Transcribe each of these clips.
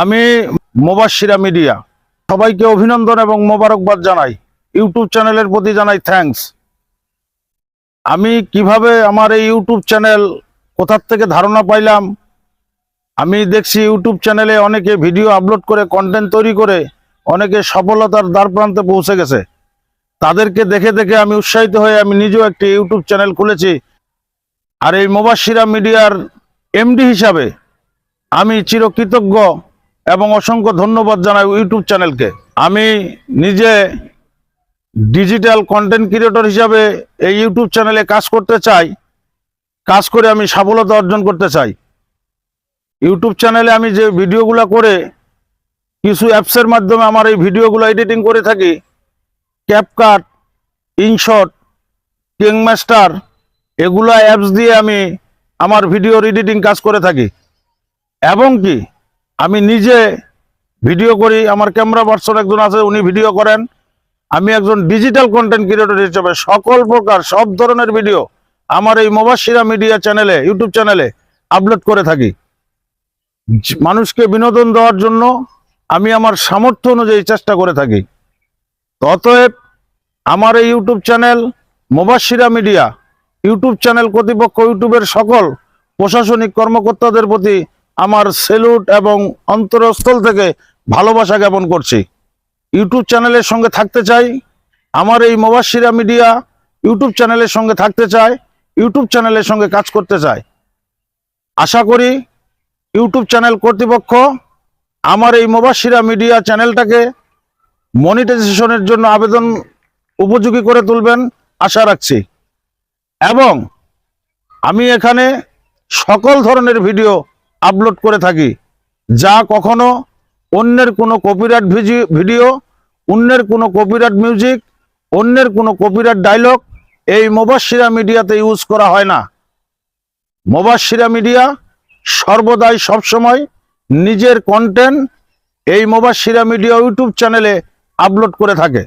আমি মোবাশিরা মিডিয়া, সবাইকে অভিনন্দন এবং মোবারকবাদ জানাই। ইউটিউব চ্যানেলের প্রতি জানাই থ্যাঙ্কস। আমি কীভাবে আমার এই ইউটিউব চ্যানেল কোথার থেকে ধারণা পাইলাম? আমি দেখছি ইউটিউব চ্যানেলে অনেকে ভিডিও আপলোড করে কন্টেন্ট তৈরি করে, অনেকে সফলতার দ্বার প্রান্তে পৌঁছে গেছে। তাদেরকে দেখে দেখে আমি উৎসাহিত হয়ে আমি নিজেও একটি ইউটিউব চ্যানেল খুলেছি। আর এই মোবাশিরা মিডিয়ার এমডি হিসাবে আমি চিরকৃতজ্ঞ। এবং অসংখ্য ধন্যবাদ জানাই ইউটিউব চ্যানেলকে। আমি নিজে ডিজিটাল কন্টেন্ট ক্রিয়েটর হিসাবে এই ইউটিউব চ্যানেলে কাজ করতে চাই, কাজ করে আমি সফলতা অর্জন করতে চাই। ইউটিউব চ্যানেলে আমি যে ভিডিওগুলো করে কিছু অ্যাপসের মাধ্যমে আমার এই ভিডিওগুলো এডিটিং করে থাকি ক্যাপকাট ইনশট কিংমাস্টার এগুলো অ্যাপস দিয়ে আমি আমার ভিডিওর এডিটিং কাজ করে থাকি। এবং কি? আমি নিজে ভিডিও করি, আমার ক্যামেরা পার্সন একজন আছে, উনি ভিডিও করেন। আমি একজন ডিজিটাল কন্টেন্ট ক্রিয়েটর হিসেবে সকল প্রকার, সব ধরনের ভিডিও আমার এই মোবাশিরা মিডিয়া চ্যানেলে ইউটিউব চ্যানেলে আপলোড করে থাকি। মানুষকে বিনোদন দেওয়ার জন্য আমি আমার সামর্থ্য অনুযায়ী চেষ্টা করে থাকি। অতএব আমার এই YouTube channel Mobashira media YouTube channel কর্তৃপক্ষ ইউটিউবের সকল প্রশাসনিক কর্মকর্তাদের প্রতি আমার সেলুট এবং অন্তরস্থল থেকে ভালোবাসা জ্ঞাপন করছি। ইউটিউব চ্যানেলের সঙ্গে থাকতে চাই, আমার এই মোবাশিরা মিডিয়া ইউটিউব চ্যানেলের সঙ্গে থাকতে চাই ইউটিউব চ্যানেলের সঙ্গে কাজ করতে চাই আশা করি ইউটিউব চ্যানেল কর্তৃপক্ষ আমার এই মোবাশিরা মিডিয়া চ্যানেলটাকে মনিটাইজেশনের জন্য আবেদন উপযোগী করে তুলবেন, আশা রাখছি। এবং আমি এখানে সকল ধরনের ভিডিও আপলোড করে থাকি। যা কখনো অন্যের কোনো কপিরাইট ভিডিও অন্যের কোনো কপিরাইট মিউজিক অন্যের কোনো কপিরাইট ডায়লগ এই মোবাশিরা মিডিয়াতে ইউজ করা হয় না। মোবাশিরা মিডিয়া সর্বদাই সবসময় নিজের কন্টেন্ট এই মোবাশিরা মিডিয়া ইউটিউব চ্যানেলে আপলোড করে থাকে।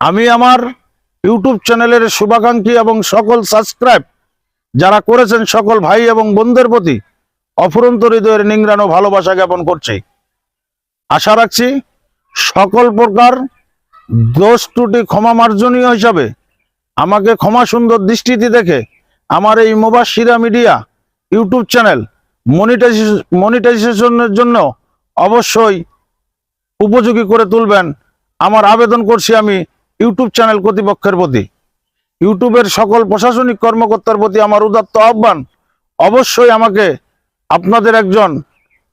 আমি আমার ইউটিউব চ্যানেলের শুভাকাঙ্ক্ষী এবং সকল সাবস্ক্রাইব যারা করেছেন সকল ভাই এবং বোনদের প্রতি অফুরন্ত হৃদয়ের নিংরানো ভালোবাসা জ্ঞাপন করছি। আশা রাখছি সকল প্রকার দোষ ত্রুটি ক্ষমা মার্জনীয় হিসাবে আমাকে ক্ষমা সুন্দর দৃষ্টিতে দেখে আমার এই Mobashira media YouTube channel monetization মনিটাইজেশনের জন্য অবশ্যই উপযোগী করে তুলবেন। আমার আবেদন করছি আমি ইউটিউব চ্যানেল কর্তৃপক্ষের প্রতি। ইউটিউবের সকল প্রশাসনিক কর্মকর্তার প্রতি আমার উদাত্ত আহ্বান। অবশ্যই আমাকে আপনাদের একজন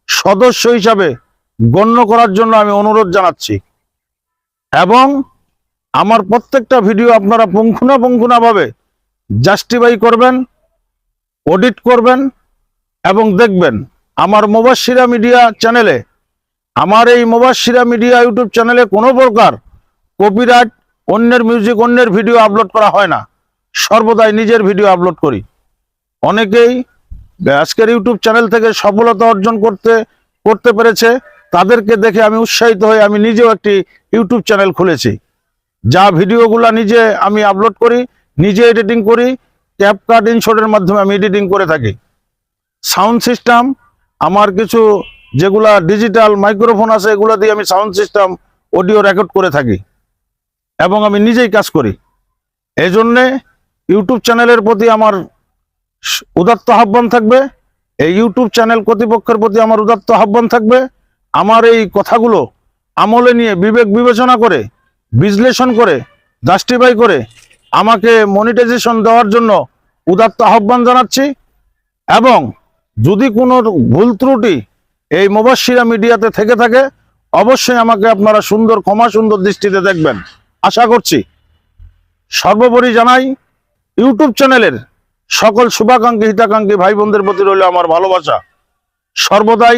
সদস্য হিসাবে গণ্য করার জন্য আমি অনুরোধ জানাচ্ছি। এবং আমার প্রত্যেকটা ভিডিও আপনারা পুঙ্খুনাপুঙ্খুনাভাবে জাস্টিফাই করবেন অডিট করবেন এবং দেখবেন আমার মোবাশিরা মিডিয়া চ্যানেলে, আমার এই মোবাশিরা মিডিয়া ইউটিউব চ্যানেলে কোনো প্রকার কপিরাইট অন্যের মিউজিক অন্যের ভিডিও আপলোড করা হয় না। সর্বদাই নিজের ভিডিও আপলোড করি। অনেকেই আজকের ইউটিউব চ্যানেল থেকে সফলতা অর্জন করতে করতে পেরেছে, তাদেরকে দেখে আমি উৎসাহিত হয়ে আমি নিজেও একটি ইউটিউব চ্যানেল খুলেছি। যা ভিডিওগুলো নিজে আমি আপলোড করি, নিজে এডিটিং করি ক্যাপকাট ইনশটের মাধ্যমে আমি এডিটিং করে থাকি। সাউন্ড সিস্টেম, আমার কিছু যেগুলা ডিজিটাল মাইক্রোফোন আছে, এগুলো দিয়ে আমি সাউন্ড সিস্টেম, অডিও রেকর্ড করে থাকি এবং আমি নিজেই কাজ করি। এই জন্যে ইউটিউব চ্যানেলের প্রতি আমার উদাত্ত আহ্বান থাকবে। এই ইউটিউব চ্যানেল কর্তৃপক্ষের প্রতি আমার উদাত্ত আহ্বান থাকবে। আমার এই কথাগুলো আমলে নিয়ে বিবেক বিবেচনা করে, বিশ্লেষণ করে জাস্টিফাই করে আমাকে মনিটাইজেশন দেওয়ার জন্য উদাত্ত আহ্বান জানাচ্ছি। এবং যদি কোনো ভুল ত্রুটি এই মোবাশিরা মিডিয়াতে থেকে থাকে, অবশ্যই আমাকে আপনারা সুন্দর, ক্ষমা সুন্দর দৃষ্টিতে দেখবেন। আশা করছি সর্বোপরি জানাই ইউটিউব চ্যানেলের সকল শুভাকাঙ্ক্ষী, হিতাকাঙ্ক্ষী ভাই বোনদের প্রতি রইল আমার ভালোবাসা। সর্বদাই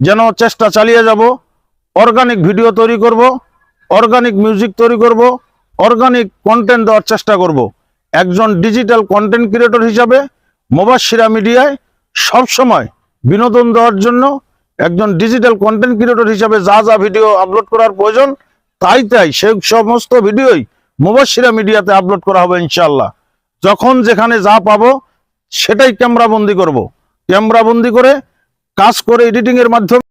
যেন চেষ্টা চালিয়ে যাব অর্গানিক ভিডিও তৈরি করব অর্গানিক মিউজিক তৈরি করব অর্গানিক কন্টেন্ট দেওয়ার চেষ্টা করব। একজন ডিজিটাল কন্টেন্ট ক্রিয়েটর হিসাবে মোবাশিরা মিডিয়ায় সব সময় বিনোদন দেওয়ার জন্য একজন ডিজিটাল কন্টেন্ট ক্রিয়েটর হিসাবে যা যা ভিডিও আপলোড করার প্রয়োজন, তাই তাই সে সমস্ত ভিডিওই মুবাশিরা মিডিয়াতে আপলোড করা হবে ইনশাল্লাহ যখন যেখানে যা পাবো সেটাই ক্যামেরাবন্দি করব। ক্যামেরাবন্দি করে কাজ করে এডিটিংয়ের মাধ্যমে